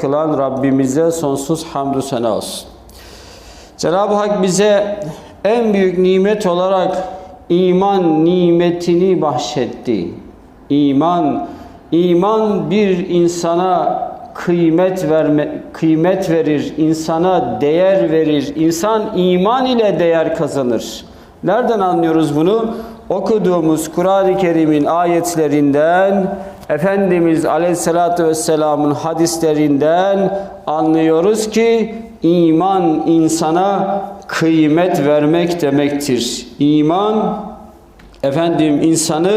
kılan Rabbimize sonsuz hamdü sena olsun. Cenab-ı Hak bize en büyük nimet olarak iman nimetini bahşetti. İman, iman bir insana kıymet verme, kıymet verir, insana değer verir. İnsan iman ile değer kazanır. Nereden anlıyoruz bunu? Okuduğumuz Kur'an-ı Kerim'in ayetlerinden, Efendimiz Aleyhisselatü Vesselam'ın hadislerinden anlıyoruz ki iman insana kıymet vermek demektir. İman efendim insanı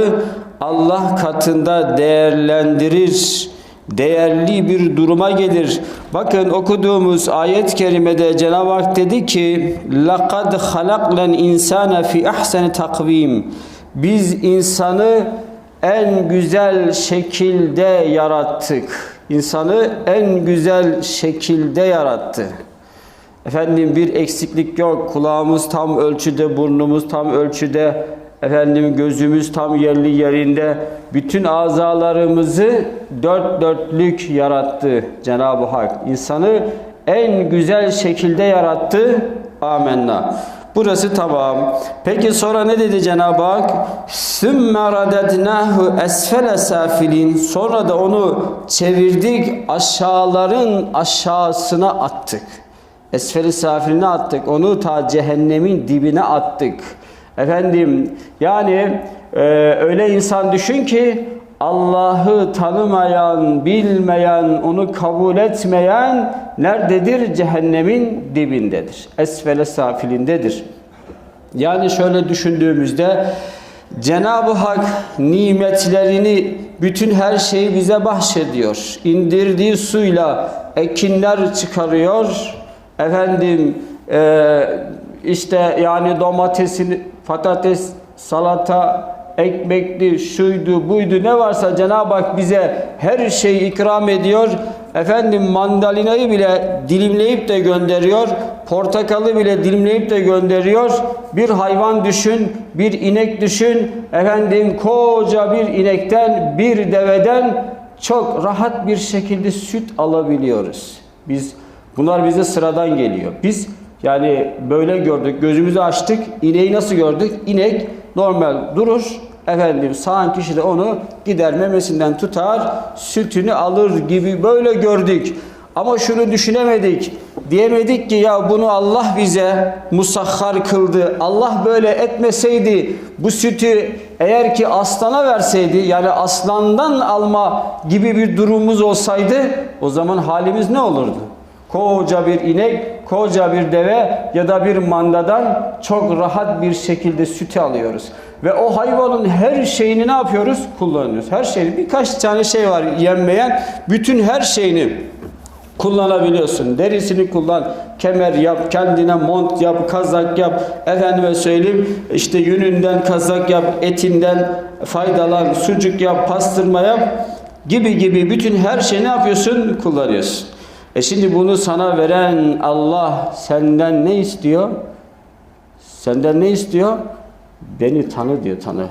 Allah katında değerlendirir. Değerli bir duruma gelir. Bakın okuduğumuz ayet-i kerimede Cenab-ı Hak dedi ki لَقَدْ خَلَقْنَا الْاِنْسَانَ فِي اَحْسَنِ takvim. Biz insanı en güzel şekilde yarattık. İnsanı en güzel şekilde yarattı. Efendim bir eksiklik yok. Kulağımız tam ölçüde, burnumuz tam ölçüde, efendim gözümüz tam yerli yerinde. Bütün azalarımızı dört dörtlük yarattı Cenab-ı Hak. İnsanı en güzel şekilde yarattı. Amenna. Burası tamam. Peki sonra ne dedi Cenab-ı Hak? ثُمَّ رَدَدْنَاهُ اَسْفَلَ سَافِلِينَ Sonra da onu çevirdik, aşağıların aşağısına attık. Esfel-i safiline attık. Onu ta cehennemin dibine attık. Efendim yani e, öyle insan düşün ki Allah'ı tanımayan, bilmeyen, onu kabul etmeyen nerededir? Cehennemin dibindedir. Esfele safilindedir. Yani şöyle düşündüğümüzde Cenab-ı Hak nimetlerini, bütün her şeyi bize bahşediyor. İndirdiği suyla ekinler çıkarıyor. Efendim e, işte yani domatesini, patates, salata, ekmekli, şuydu, buydu ne varsa Cenab-ı Hak bize her şeyi ikram ediyor. Efendim mandalinayı bile dilimleyip de gönderiyor. Portakalı bile dilimleyip de gönderiyor. Bir hayvan düşün, bir inek düşün. Efendim koca bir inekten, bir deveden çok rahat bir şekilde süt alabiliyoruz. Biz bunlar bize sıradan geliyor. Biz yani böyle gördük, gözümüzü açtık. İneği nasıl gördük? İnek normal durur. Efendim sağan kişi de onu gider memesinden tutar, sütünü alır gibi böyle gördük. Ama şunu düşünemedik. Diyemedik ki ya bunu Allah bize musahhar kıldı. Allah böyle etmeseydi bu sütü eğer ki aslana verseydi yani aslandan alma gibi bir durumumuz olsaydı o zaman halimiz ne olurdu? Koca bir inek, koca bir deve ya da bir mandadan çok rahat bir şekilde sütü alıyoruz. Ve o hayvanın her şeyini ne yapıyoruz? Kullanıyoruz. Her şeyini. Birkaç tane şey var yenmeyen. Bütün her şeyini kullanabiliyorsun. Derisini kullan, kemer yap, kendine mont yap, kazak yap. Efendime söyleyeyim işte yününden kazak yap, etinden faydalan, sucuk yap, pastırma yap gibi gibi bütün her şeyi ne yapıyorsun? Kullanıyorsun. E şimdi bunu sana veren Allah senden ne istiyor? Senden ne istiyor? Beni tanı diyor tanı.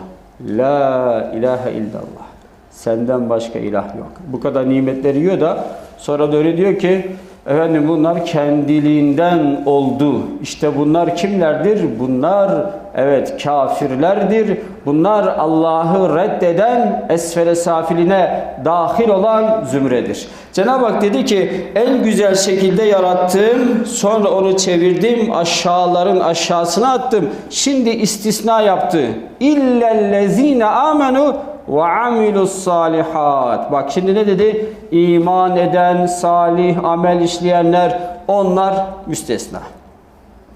La ilahe illallah. Senden başka ilah yok. Bu kadar nimetleri yiyor da sonra da öyle diyor ki efendim bunlar kendiliğinden oldu. İşte bunlar kimlerdir? Bunlar evet kafirlerdir. Bunlar Allah'ı reddeden esfele safiline dahil olan zümredir. Cenab-ı Hak dedi ki en güzel şekilde yarattım sonra onu çevirdim aşağıların aşağısına attım. Şimdi istisna yaptı. İllellezine amenu ve amilus salihat. Bak şimdi ne dedi? İman eden, salih amel işleyenler onlar müstesna.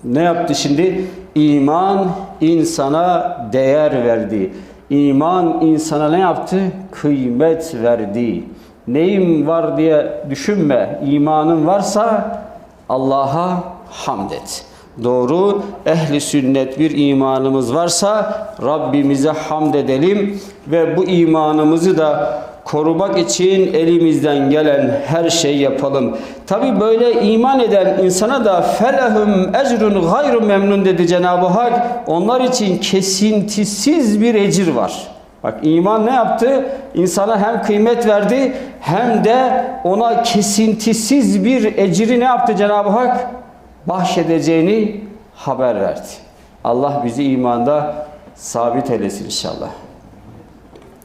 Ne yaptı şimdi? İman insana değer verdi. İman insana ne yaptı? Kıymet verdi. Neyim var diye düşünme. İmanın varsa Allah'a hamd et. Doğru ehli sünnet bir imanımız varsa Rabbimize hamd edelim ve bu imanımızı da korumak için elimizden gelen her şeyi yapalım. Tabi böyle iman eden insana da felehum ecrun gayru memnun dedi Cenab-ı Hak. Onlar için kesintisiz bir ecir var. Bak iman ne yaptı? İnsana hem kıymet verdi hem de ona kesintisiz bir ecri ne yaptı Cenab-ı Hak? Bahşedeceğini haber verdi. Allah bizi imanda sabit eylesin inşallah.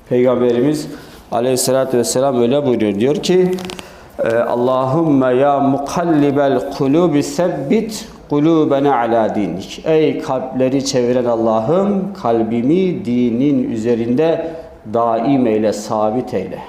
Peygamberimiz aleyhissalatü vesselam öyle buyuruyor. Diyor ki e, Allahümme ya mukallibel kulubi sebbit kulubena ala dinik. Ey kalpleri çeviren Allah'ım kalbimi dinin üzerinde daim eyle, sabit eyle.